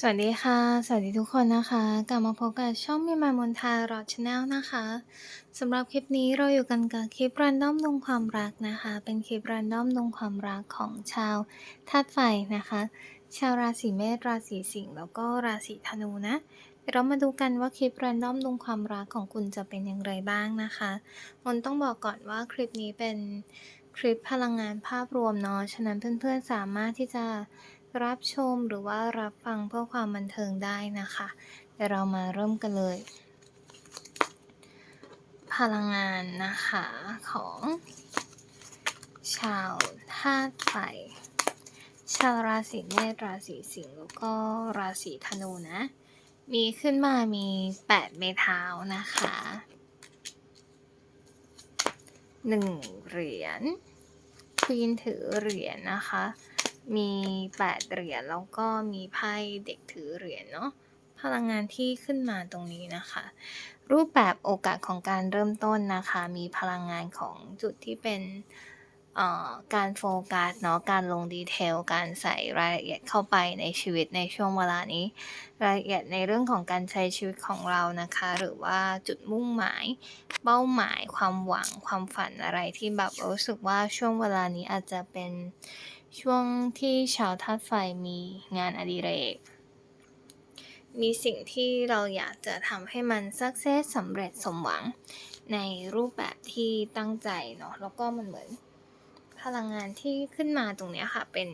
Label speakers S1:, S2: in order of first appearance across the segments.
S1: สวัสดีค่ะ สวัสดีทุกคนนะคะ กลับมาพบกับช่องมีมามนทารอชแนลนะคะสำหรับคลิปนี้เราอยู่กันกับคลิปรันดอมดวงความรักนะคะ เป็นคลิปรันดอมดวงความรักของชาวธาตุไฟนะคะ ชาวราศีเมษราศีสิงห์แล้วก็ราศีธนูนะเดี๋ยวเรามาดูกันว่าคลิปรันดอมดวงความรักของคุณจะเป็นอย่างไรบ้างนะคะมนต้องบอกก่อนว่าคลิปนี้เป็นคลิปพลังงานภาพรวมเนาะฉะนั้นเพื่อนๆสามารถที่จะ รับชมหรือว่ารับฟังเพื่อความบันเทิงได้นะคะเดี๋ยวเรามาเริ่มกันเลย พลังงานนะคะของชาวธาตุไฟ ชาวราศีเมษราศีสิงห์แล้วก็ราศีธนูนะ มีขึ้นมามี 8 เมเท้านะคะหนึ่งเหรียญควีนถือเหรียญนะคะ มีแปดเหรียญแล้วก็มีไพ่เด็กถือเหรียญเนาะพลังงานที่ขึ้นมาตรงนี้นะคะ รูปแบบโอกาสของการเริ่มต้นนะคะ มีพลังงานของจุดที่เป็นการโฟกัสเนาะการลงดีเทล การใส่รายละเอียดเข้าไปในชีวิตในช่วงเวลานี้ รายละเอียดในเรื่องของการใช้ชีวิตของเรานะคะ หรือว่าจุดมุ่งหมาย เป้าหมาย ความหวังความฝันอะไรที่แบบรู้สึกว่าช่วงเวลานี้อาจจะเป็น ช่วงที่ชาวธาตุไฟมีงานอดิเรก มีสิ่งที่เราอยากจะทำให้มันสักเซสสำเร็จสมหวังในรูปแบบที่ตั้งใจเนาะแล้วก็มันเหมือน พลังงานที่ขึ้นมาตรงนี้ค่ะ เป็น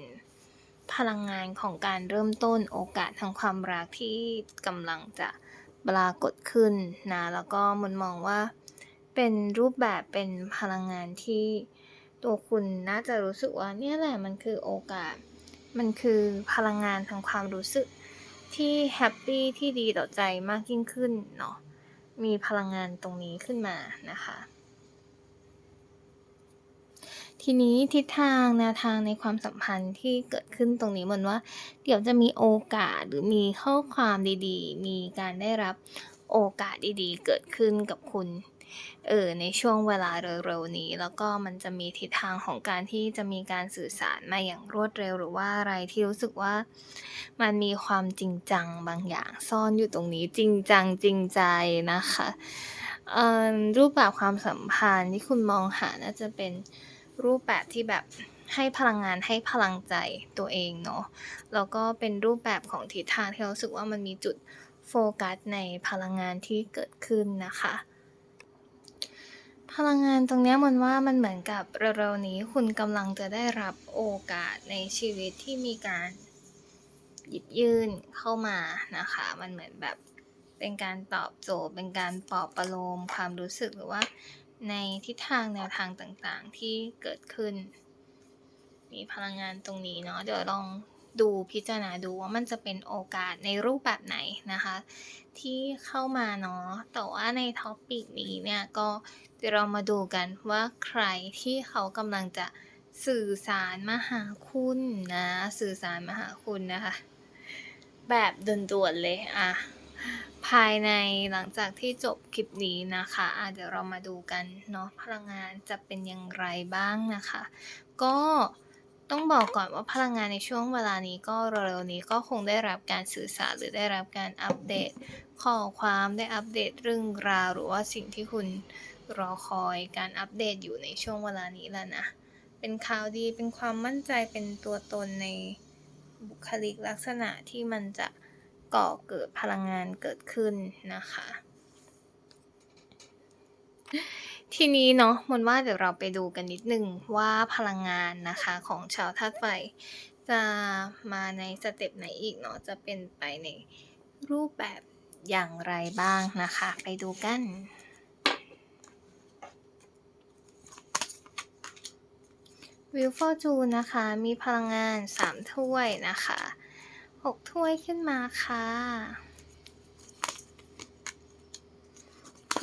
S1: พลังงานของการเริ่มต้นโอกาสทางความรักที่กำลังจะปรากฏขึ้นนะแล้วก็มันมองว่า เป็นรูปแบบเป็นพลังงานที่ ตัวคุณน่าจะรู้สึกว่าเนี่ยแหละมันคือโอกาส มันคือพลังงานทางความรู้สึกที่แฮปปี้ที่ดีต่อใจมากยิ่งขึ้นเนาะ มีพลังงานตรงนี้ขึ้นมานะคะ ทีนี้ทิศทางแนวทางในความสัมพันธ์ที่เกิดขึ้นตรงนี้เหมือนว่า เดี๋ยวจะมีโอกาสหรือมีข้อความดีๆ มีการได้รับโอกาสดีๆ เกิดขึ้นกับคุณ เออในช่วงเวลาเร็วๆนี้ แล้วก็มันจะมีทิศทางของการที่จะมีการสื่อสารมาอย่างรวดเร็ว หรือว่าอะไรที่รู้สึกว่ามันมีความจริงจังบางอย่างซ่อนอยู่ตรงนี้จริงจังจริงใจนะคะรูปแบบความสัมพันธ์ที่คุณมองหาน่าจะเป็นรูปแบบที่แบบให้พลังงานให้พลังใจตัวเองเนาะแล้วก็เป็นรูปแบบของทิศทางที่เรารู้สึกว่ามันมีจุดโฟกัสในพลังงานที่เกิดขึ้นนะคะ ลังงานตรงนี้มันว่ามันเหมือนกับเร็วๆนี้คุณกำลังจะได้รับโอกาสในชีวิตที่มีการหยิบยื่นเข้ามานะคะ มันเหมือนแบบเป็นการตอบโจทย์ เป็นการปลอบประโลมความรู้สึกหรือว่าในทิศทางแนวทางต่างๆที่เกิดขึ้น มีพลังงานตรงนี้เนาะเดี๋ยวลอง ดูพิจารณาดูว่ามันจะเป็นโอกาสในรูปแบบไหนนะคะ ที่เข้ามาเนาะแต่ว่าในท็อปิกนี้เนี่ยก็เดี๋ยวเรามาดูกันว่าใครที่เขากำลังจะสื่อสารมาหาคุณนะ สื่อสารมาหาคุณนะคะ แบบด่วนๆเลยอะภายในหลังจากที่จบคลิปนี้นะคะอะเดี๋ยวเรามาดูกันเนาะพลังงานจะเป็นอย่างไรบ้างนะคะ ก็ ต้องบอกก่อนว่าพลังงานในช่วงเวลานี้ก็เร็วๆนี้ก็คงได้รับการสื่อสารหรือได้รับการอัปเดต ข้อความได้อัปเดตเรื่องราวหรือว่าสิ่งที่คุณรอคอยการอัปเดตอยู่ในช่วงเวลานี้แล้วนะ เป็นข่าวดีเป็นความมั่นใจเป็นตัวตนในบุคลิกลักษณะที่มันจะก่อเกิดพลังงานเกิดขึ้นนะคะ ทีนี้เนาะมนว่าเดี๋ยวเราไปดูกันนิดนึงว่าพลังงานนะคะของชาวธาตุไฟ จะมาในสเต็ปไหนอีกเนาะจะเป็นไปในรูปแบบอย่างไรบ้างนะคะ ไปดูกันวิวฟอร์จูนนะคะ มีพลังงาน 3 ถ้วยนะคะ 6 ถ้วยขึ้นมาค่ะ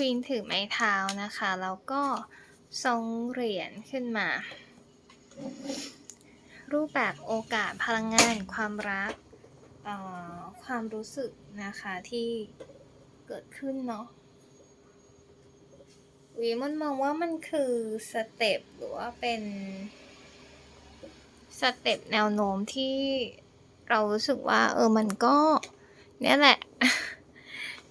S1: ควีนถือไม้เท้านะคะ แล้วก็ทรงเหรียญขึ้นมา รูปแบบโอกาสพลังงานความรักเอ่อความรู้สึกนะคะที่เกิดขึ้นเนาะวีมันมองว่ามันคือสเต็ปหรือว่าเป็นสเต็ปแนวโน้มที่เรารู้สึกว่า เออมันก็เนี่ยแหละ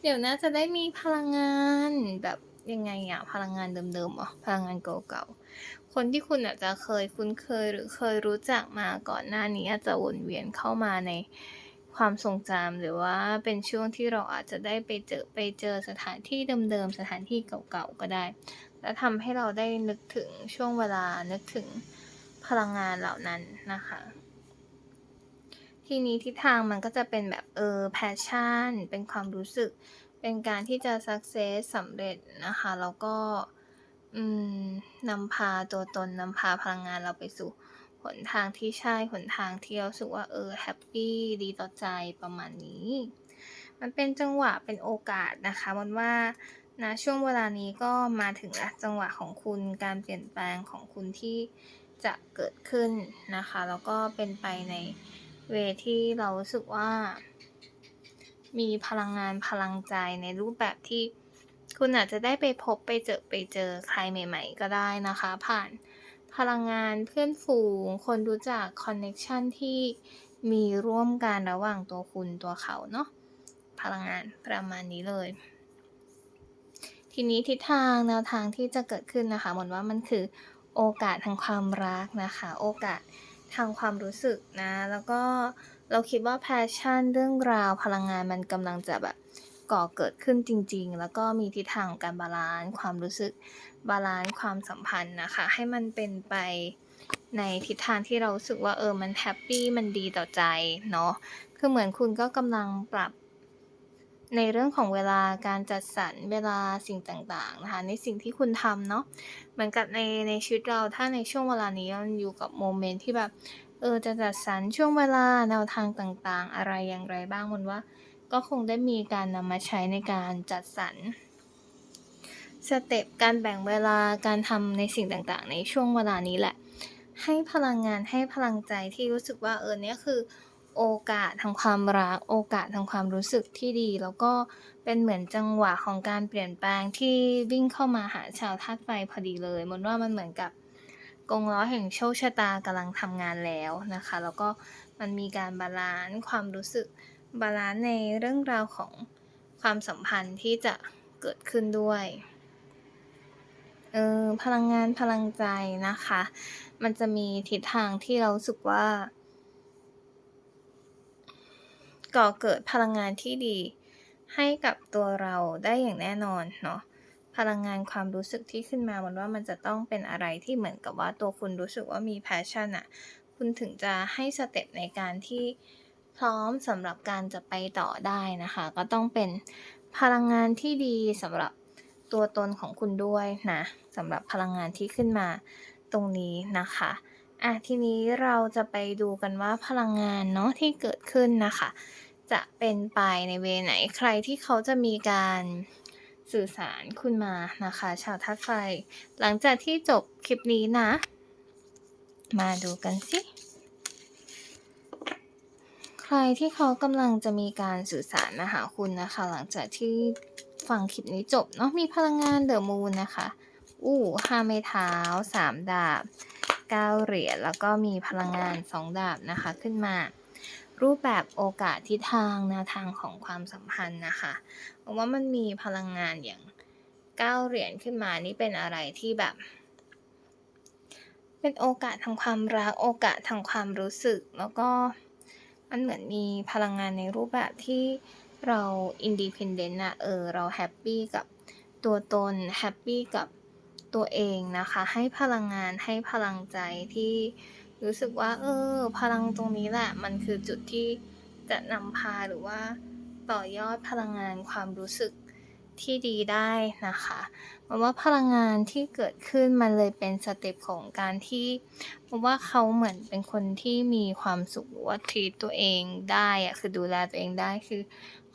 S1: ดี๋ยวน่าจะได้มีพลังงานแบบยังไงอะพลังงานเดิมๆเหรอพลังงานเก่าๆคนที่คุณอาจจะเคยคุ้นเคยหรือเคยรู้จักมาก่อนหน้านี้อาจจะวนเวียนเข้ามาในความทรงจำหรือว่าเป็นช่วงที่เราอาจจะได้ไปเจอไปเจอสถานที่เดิมๆสถานที่เก่าๆก็ได้ แล้วทำให้เราได้นึกถึงช่วงเวลานึกถึงพลังงานเหล่านั้นนะคะ ทีนี้ทิศทางมันก็จะเป็นแบบเออ passion เป็นความรู้สึก เป็นการที่จะ success สำเร็จนะคะ แล้วก็นำพาตัวตนนำพาพลังงานเราไปสู่หนทางที่ใช่หนทางที่เราสึกว่าเออแฮปปีดีต่อใจประมาณนี้ มันเป็นจังหวะเป็นโอกาสนะคะมันว่าณช่วงเวลานี้ก็มาถึงล้วจังหวะของคุณการเปลี่ยนแปลงของคุณที่จะเกิดขึ้นนะคะ แล้วก็เป็นไปใน เวที่เรารู้สึกว่า มีพลังงานพลังใจในรูปแบบที่คุณอาจจะได้ไปพบไปเจอไปเจอใครใหม่ ๆ ก็ได้นะคะ ผ่านพลังงานเพื่อนฝูง คนรู้จักคอนเน็กชันที่มีร่วมกันระหว่างตัวคุณตัวเขาเนาะพลังงานประมาณนี้เลย ทีนี้ทิศทางแนวทางที่จะเกิดขึ้นนะคะเหมือนว่ามันคือโอกาสทางความรักนะคะ โอกาส ทางความรู้สึกนะ แล้วก็เราคิดว่าแพชชั่นเรื่องราวพลังงานมันกำลังจะแบบก่อเกิดขึ้นจริง ๆ แล้วก็มีทิศทางของการบาลานซ์ความรู้สึกบาลานซ์ความสัมพันธ์นะคะ ให้มันเป็นไปในทิศทางที่เราสึกว่าเออมันแฮปปี้มันดีต่อใจเนาะคือเหมือนคุณก็กำลังปรับ ในเรื่องของเวลาการจัดสรรเวลาสิ่งต่างๆนะคะในสิ่งที่คุณทำเนาะเหมือนกับในในชีวิตเราถ้าในช่วงเวลานี้มันอยู่กับโมเมนต์ที่แบบเออจะจัดสรรช่วงเวลาแนวทางต่างๆ อะไรอย่างไรบ้างมันว่า ก็คงได้มีการนำมาใช้ในการจัดสรรสเต็ปการแบ่งเวลาการทำในสิ่งต่างๆ ในช่วงเวลานี้แหละ ให้พลังงานให้พลังใจที่รู้สึกว่าเออเนี่ยคือ โอกาสทางความรัก โอกาสทางความรู้สึกที่ดี แล้วก็เป็นเหมือนจังหวะของการเปลี่ยนแปลงที่วิ่งเข้ามาหาชาวธาตุไฟพอดีเลยมนว่ามันเหมือนกับกงล้อแห่งโชคชะตากำลังทำงานแล้วนะคะ แล้วก็มันมีการบาลันซ์ความรู้สึกบาลันซ์ในเรื่องราวของความสัมพันธ์ที่จะเกิดขึ้นด้วยเออพลังงานพลังใจนะคะ มันจะมีทิศทางที่เราสึกว่า ก่อเกิดพลังงานที่ดี ให้กับตัวเราได้อย่างแน่นอนเนาะพลังงานความรู้สึกที่ขึ้นมามันว่ามันจะต้องเป็นอะไรที่เหมือนกับว่าตัวคุณรู้สึกว่ามี passion อะคุณถึงจะให้สเต็ปในการที่พร้อมสำหรับการจะไปต่อได้นะคะ ก็ต้องเป็นพลังงานที่ดีสำหรับตัวตนของคุณด้วยนะสำหรับพลังงานที่ขึ้นมาตรงนี้นะคะอะทีนี้เราจะไปดูกันว่าพลังงานเนาะที่เกิดขึ้นนะคะ จะเป็นไปในเวไหนใครที่เขาจะมีการสื่อสารคุณมานะคะ ชาวธาตุไฟ หลังจากที่จบคลิปนี้นะ มาดูกันสิ ใครที่เขากำลังจะมีการสื่อสารมาหาคุณนะคะ หลังจากที่ฟังคลิปนี้จบเนาะมีพลังงาน The Moon นะคะ อู้5ไม้เท้า3ดาบ9เหรียญแล้วก็มีพลังงาน2ดาบนะคะขึ้นมา รูปแบบโอกาสทิศทางแนวทางของความสัมพันธ์นะคะเพราะว่ามันมีพลังงานอย่าง9เหรียญขึ้นมานี่เป็นอะไรที่แบบ เป็นโอกาสทางความรักโอกาสทางความรู้สึก แล้วก็มันเหมือนมีพลังงานในรูปแบบที่เรา independent อะเออเราแฮปปี้กับตัวตนแฮปปี้กับตัวเองนะคะ ให้พลังงานให้พลังใจที่ รู้สึกว่า เออ พลังตรงนี้แหละ มันคือจุดที่จะนำพาหรือว่าต่อยอดพลังงานความรู้สึกที่ดีได้นะคะมนว่าพลังงานที่เกิดขึ้นมันเลยเป็นสเต็ปของการที่มนว่าเขาเหมือนเป็นคนที่มีความสุขว่า treat ตัวเองได้อะคือดูแลตัวเองได้คือ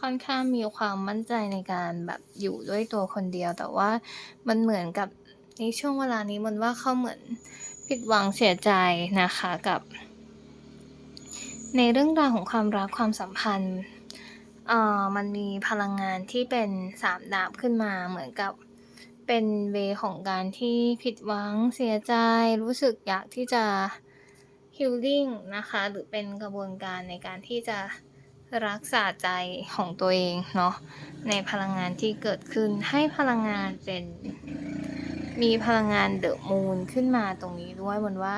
S1: ค่อนข้างมีความมั่นใจในการแบบอยู่ด้วยตัวคนเดียว แต่ว่ามันเหมือนกับในช่วงเวลานี้มันว่าเขาเหมือน ผิดหวังเสียใจนะคะกับ ในเรื่องราวของความรักความสัมพันธ์เอ่อมันมีพลังงานที่เป็น3ดาบขึ้นมาเหมือนกับเป็นเวของการที่ผิดหวังเสียใจ รู้สึกอยากที่จะคิด healing นะคะหรือเป็นกระบวนการในการที่จะรักษาใจของตัวเองเนาะในพลังงานที่เกิดขึ้นให้พลังงานเป็น มีพลังงานเดอะมูนขึ้นมาตรงนี้ด้วยเหมือนว่า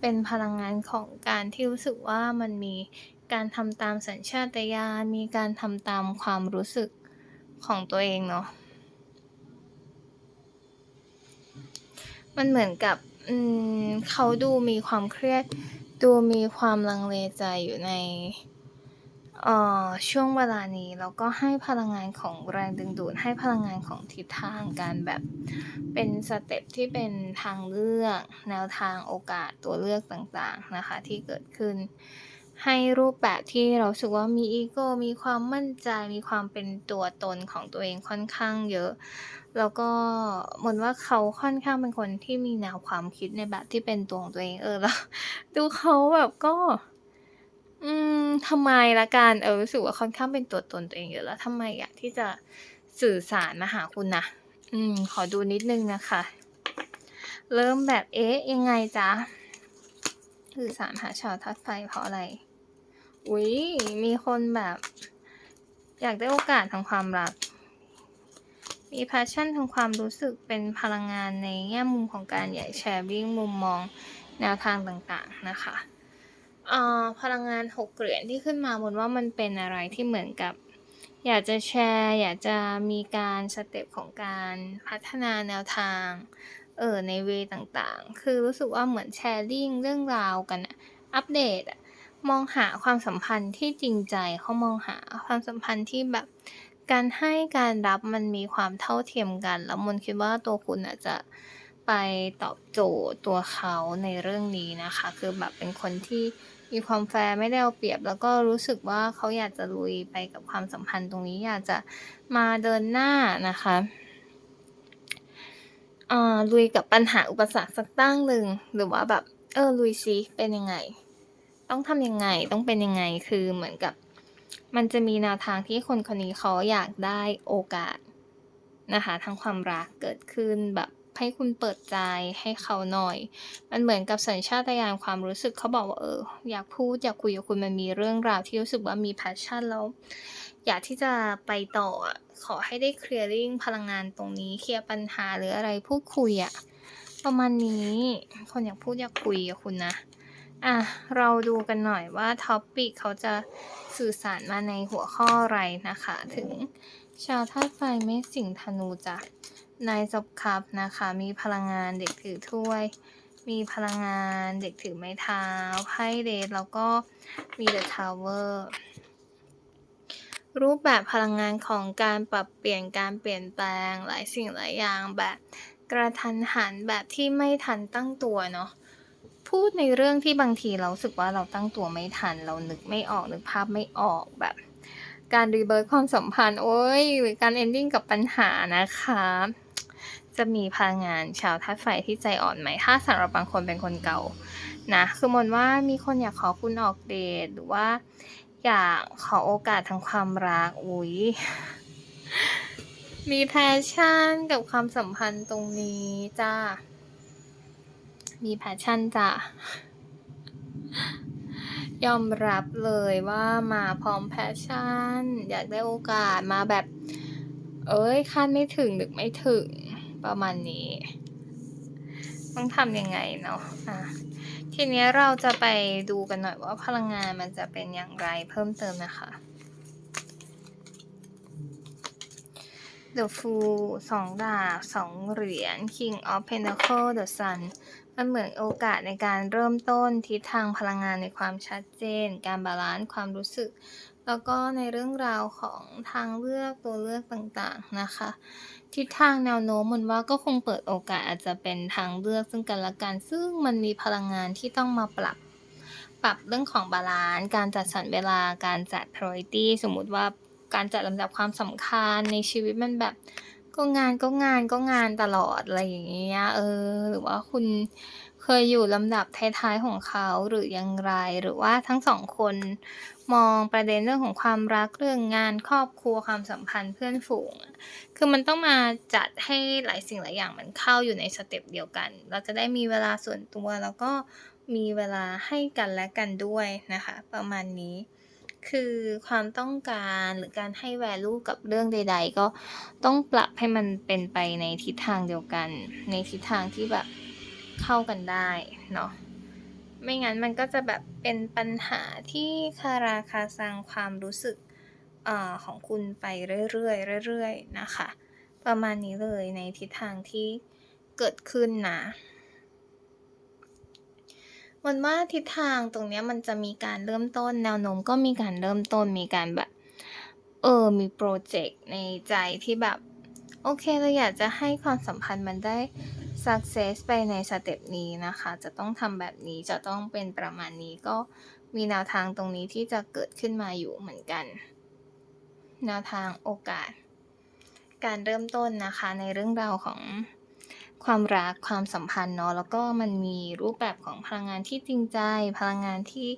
S1: เป็นพลังงานของการที่รู้สึกว่ามันมีการทำตามสัญชาตญาณมีการทำตามความรู้สึกของตัวเองเนาะมันเหมือนกับอืมเขาดูมีความเครียด ดูมีความลังเลใจอยู่ใน เอ่อช่วงเวลานี้แล้วก็ให้พลังงานของแรงดึงดูดให้พลังงานของทิศทางการแบบเป็นสเต็ปที่เป็นทางเลือก แนวทางโอกาสตัวเลือกต่างๆนะคะที่เกิดขึ้น ให้รูปแบบที่เราสึกว่ามีอีโก้มีความมั่นใจมีความเป็นตัวตนของตัวเองค่อนข้างเยอะ แล้วก็เหมือนว่าเขาค่อนข้างเป็นคนที่มีแนวความคิดในแบบที่เป็นตัวของตัวเองเออแล้วดูเขาแบบก็ อืม ทำไมละกัน เออ รู้สึกว่าค่อนข้างเป็นตัวตนตัวเองเยอะแล้ว ทำไมอยากที่จะสื่อสารมาหาคุณน่ะ อืม ขอดูนิดนึงนะคะ เริ่มแบบ เอ๊ะ ยังไงจ๊ะ สื่อสารหาชาวธาตุไฟเพราะอะไร?อุ๊ย มีคนแบบ อยากได้โอกาสทางความรัก มี passion ทางความรู้สึกเป็นพลังงานในแง่มุมของการอยากแชร์ริ่งมุมมองแนวทางต่างๆนะคะ เอ่อพลังงาน6เหรียญที่ขึ้นมามนว่ามันเป็นอะไรที่เหมือนกับ อยากจะแชร์ อยากจะมีการสเต็ปของการพัฒนาแนวทางเออในเวต่างๆ คือรู้สึกว่าเหมือนแชร์ริ่งเรื่องราวกันน่ะอัปเดตอะมองหาความสัมพันธ์ที่จริงใจเขามองหาความสัมพันธ์ที่แบบการให้การรับมันมีความเท่าเทียมกัน แล้วมนคิดว่าตัวคุณน่ะจะไปตอบโจทย์ตัวเขาในเรื่องนี้นะคะ คือแบบเป็นคนที่ มีความแฟร์ไม่ได้เอาเปรียบ แล้วก็รู้สึกว่าเขาอยากจะลุยไปกับความสัมพันธ์ตรงนี้อยากจะมาเดินหน้านะคะอ่าลุยกับปัญหาอุปสรรคสักตั้งหนึ่งหรือว่าแบบ เออลุยซิเป็นยังไง ต้องทำยังไงต้องเป็นยังไงคือเหมือนกับ มันจะมีแนวทางที่คนคนนี้เขาอยากได้โอกาสนะคะทางความรักเกิดขึ้นแบบ ให้คุณเปิดใจให้เขาหน่อย มันเหมือนกับสัญชาตญาณความรู้สึกเขาบอกว่าเออ อยากพูดอยากคุยกับคุณมันมีเรื่องราวที่รู้สึกว่ามี passion แล้ว อยากที่จะไปต่อขอให้ได้ clearing พลังงานตรงนี้เคลียร์ปัญหาหรืออะไรพูดคุยอะประมาณนี้คนอยากพูดอยากคุยกับคุณนะอะ เราดูกันหน่อยว่า topic เขาจะสื่อสารมาในหัวข้ออะไรนะคะ ถึงชาวธาตุไฟเมษสิงธนูจ้ะ Knight of Cups นะคะ มีพลังงานเด็กถือถ้วย มีพลังงานเด็กถือไม้เท้าไพ่ Death แล้วก็มี The Tower รูปแบบพลังงานของการปรับเปลี่ยนการเปลี่ยนแปลงหลายสิ่งหลายอย่างแบบกระทันหันแบบที่ไม่ทันตั้งตัวเนาะพูดในเรื่องที่บางทีเราสึกว่าเราตั้งตัวไม่ทัน เรานึกไม่ออกนึกภาพไม่ออกแบบ การ rebirth ความสัมพันธ์โอ๊ยหรือการ ending กับปัญหานะคะ จะมีพลังงานชาวธาตุไฟที่ใจอ่อนไหม?ถ้าสำหรับบางคนเป็นคนเก่านะ คือมนว่ามีคนอยากขอคุณออกเดตหรือว่า อยากขอโอกาสทางความรัก อุ๊ยมี passion กับความสัมพันธ์ตรงนี้จ้ะมี passion จ้ะยอมรับเลยว่ามาพร้อม passion อยากได้โอกาสมาแบบ เอ๊ยคาดไม่ถึงนึกไม่ถึง ประมาณนี้ ต้องทำยังไงเนาะอะทีนี้เราจะไปดูกันหน่อยว่าพลังงานมันจะเป็นอย่างไรเพิ่มเติมนะคะ The Fool 2ดาบ2เหรียญ King of Pentacles The Sun มันเหมือนโอกาสในการเริ่มต้นทิศทางพลังงานในความชัดเจน การบาลันซ์ความรู้สึก แล้วก็ในเรื่องราวของทางเลือกตัวเลือกต่างๆนะคะ ทิศทางแนวโน้มมันว่าก็คงเปิดโอกาสอาจจะเป็นทางเลือกซึ่งกันและกัน ซึ่งมันมีพลังงานที่ต้องมาปรับ ปรับเรื่องของบาลานซ์การจัดสรรเวลาการจัด priority สมมุติว่าการจัดลำดับความสำคัญในชีวิตมันแบบก็งานก็งานก็งานตลอดอะไรอย่างเงี้ยเออ หรือว่าคุณ เคยอยู่ลำดับท้ายๆของเขาหรืออย่างไร หรือว่าทั้ง2คนมองประเด็นเรื่องของความรักเรื่องงานครอบครัวความสัมพันธ์เพื่อนฝูง คือมันต้องมาจัดให้หลายสิ่งหลายอย่างมันเข้าอยู่ในสเต็ปเดียวกัน เราจะได้มีเวลาส่วนตัวแล้วก็มีเวลาให้กันและกันด้วยนะคะ ประมาณนี้คือความต้องการหรือการให้ value กับเรื่องใด ๆ ก็ต้องปรับให้มันเป็นไปในทิศทางเดียวกัน ในทิศทางที่แบบ เข้ากันได้เนาะไม่งั้นมันก็จะแบบเป็นปัญหาที่คาราคาซังความรู้สึกอของคุณไปเรื่อยๆเรื่อยๆนะคะ ประมาณนี้เลยในทิศทางที่เกิดขึ้นนะมันว่าทิศทางตรงนี้มันจะมีการเริ่มต้นแนวโน้มก็มีการเริ่มต้นมีการแบบ เออมีพรเจกต์ในใจที่แบบ โอเคเราอยากจะให้ความสัมพันธ์มันได้ success ไปในสเต็ปนี้นะคะ จะต้องทำแบบนี้จะต้องเป็นประมาณนี้ก็มีแนวทางตรงนี้ที่จะเกิดขึ้นมาอยู่เหมือนกัน แนวทางโอกาส การเริ่มต้นนะคะในเรื่องราวของความรักความสัมพันธ์เนาะแล้วก็มันมีรูปแบบของพลังงานที่จริงใจ พลังงานที่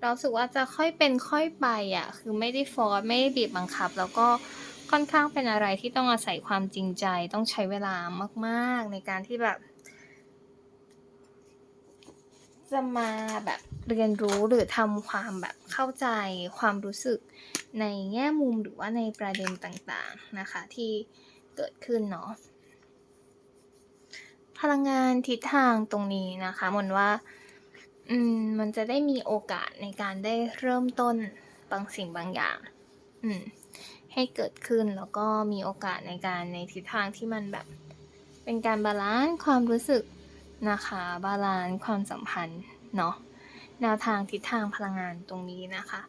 S1: เราสึกว่าจะค่อยเป็นค่อยไปอะคือไม่ได้ฟอร์สไม่ได้บีบบังคับ แล้วก็ ค่อนข้างเป็นอะไรที่ต้องอาศัยความจริงใจต้องใช้เวลามาก ๆ ในการที่แบบ จะมาแบบเรียนรู้หรือทำความแบบเข้าใจความรู้สึกในแง่มุมหรือว่าในประเด็นต่างๆนะคะที่เกิดขึ้นเนาะพลังงานทิศทางตรงนี้นะคะมนว่าอืมมันจะได้มีโอกาสในการได้เริ่มต้นบางสิ่งบางอย่าง อืม ให้เกิดขึ้นแล้วก็มีโอกาสในการในทิศทางที่มันแบบ เป็นการบาลันซ์ความรู้สึกนะคะ บาลันซ์ความสัมพันธ์เนาะแนวทางทิศทางพลังงานตรงนี้นะคะ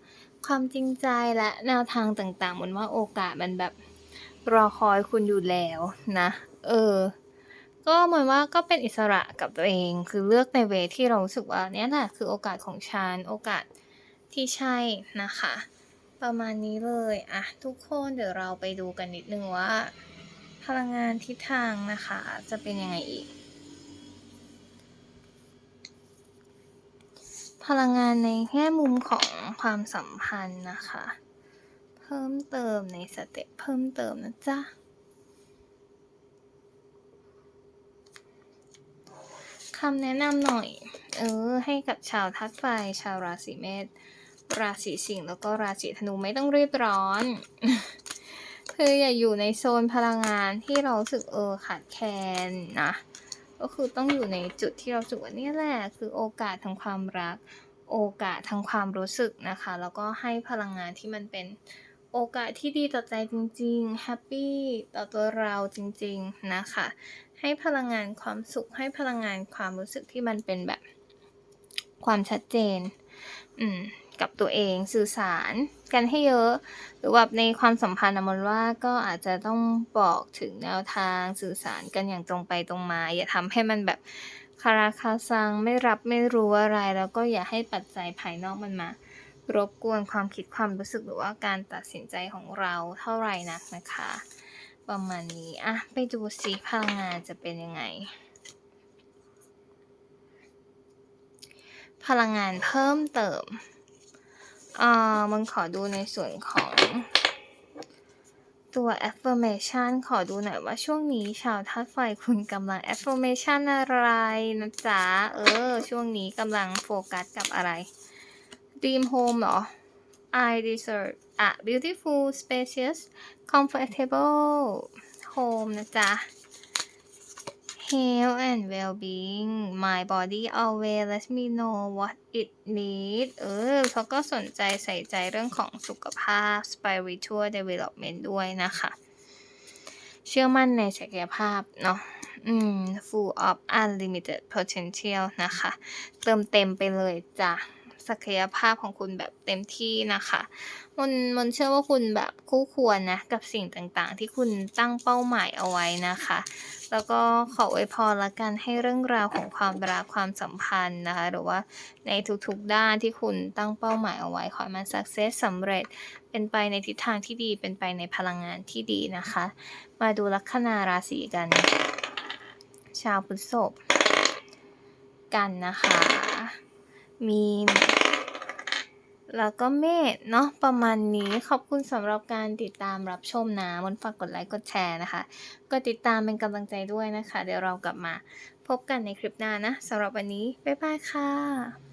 S1: ความจริงใจและแนวทางต่างๆมนว่าโอกาสมันแบบรอคอยคุณอยู่แล้วนะ เออ ก็เหมือนว่าก็เป็นอิสระกับตัวเอง คือเลือกในเวที่เรารู้สึกว่าเนี่ยแหละคือโอกาสของฉัน โอกาสที่ใช่นะคะ ประมาณนี้เลยอะทุกคนเดี๋ยวเราไปดูกันนิดนึงว่า พลังงานทิศทางนะคะ จะเป็นยังไงอีก พลังงานในแง่มุมของความสัมพันธ์นะคะ เพิ่มเติมในสเต็ปเพิ่มเติมนะจ๊ะคำแนะนำหน่อย เออ ให้กับชาวธาตุไฟชาวราศีเมษ ราศีสิงห์แล้วก็ราศีธนูไม่ต้องรีบร้อน คืออย่าอยู่ในโซนพลังงานที่เราสึกเออขาดแคลนนะ ก็คือต้องอยู่ในจุดที่เราสึกว่านี่แหละคือโอกาสทางความรัก โอกาสทางความรู้สึกนะคะ แล้วก็ให้พลังงานที่มันเป็นโอกาสที่ดีต่อใจจริงๆ แฮปปี้ต่อตัวเราจริงๆ นะคะ ให้พลังงานความสุข ให้พลังงานความรู้สึกที่มันเป็นแบบความชัดเจน อืม กับตัวเองสื่อสารกันให้เยอะ หรือแบบในความสัมพันธ์อะมนว่าก็อาจจะต้องบอกถึงแนวทางสื่อสารกันอย่างตรงไปตรงมา อย่าทำให้มันแบบคาราคาซังไม่รับไม่รู้อะไร แล้วก็อย่าให้ปัจจัยภายนอกมันมารบกวนความคิดความรู้สึกหรือว่าการตัดสินใจของเราเท่าไหร่นักนะคะ ประมาณนี้อะไปดูซิพลังงานจะเป็นยังไงพลังงานเพิ่มเติม อ่ามันขอดูในส่วนของตัว affirmation ขอดูหน่อยว่าช่วงนี้ชาวธาตุไฟคุณกำลัง affirmation อะไรนะจ๊ะ เออ ช่วงนี้กำลังโฟกัสกับอะไร dream home เหรอ I deserve a beautiful spacious comfortable home นะจ๊ะ health and well-being my body always let me know what it need เออเขาก็สนใจใส่ใจเรื่องของสุขภาพ spiritual development ด้วยนะคะ เชื่อมั่นในศักยภาพเนาะอืม full of unlimited potential นะคะ เติมเต็มไปเลยจ้ะศักยภาพของคุณแบบเต็มที่นะคะมันมันเชื่อว่าคุณแบบคู่ควรนะ กับสิ่งต่างๆ ที่คุณตั้งเป้าหมายเอาไว้นะคะ แล้วก็ขออวยพรละกันให้เรื่องราวของความรักความสัมพันธ์นะคะ หรือว่าในทุกๆด้านที่คุณตั้งเป้าหมายเอาไว้ ขอมัน success สำเร็จ เป็นไปในทิศทางที่ดี เป็นไปในพลังงานที่ดีนะคะ มาดูลัคนาราศีกัน ชาวพฤษภกันนะคะ มี แล้วก็เมษเนาะประมาณนี้ขอบคุณสำหรับการติดตามรับชมนะมนฝากกดไลค์กดแชร์นะคะกดติดตามเป็นกำลังใจด้วยนะคะ เดี๋ยวเรากลับมาพบกันในคลิปหน้านะสำหรับวันนี้ บ๊ายบายค่ะ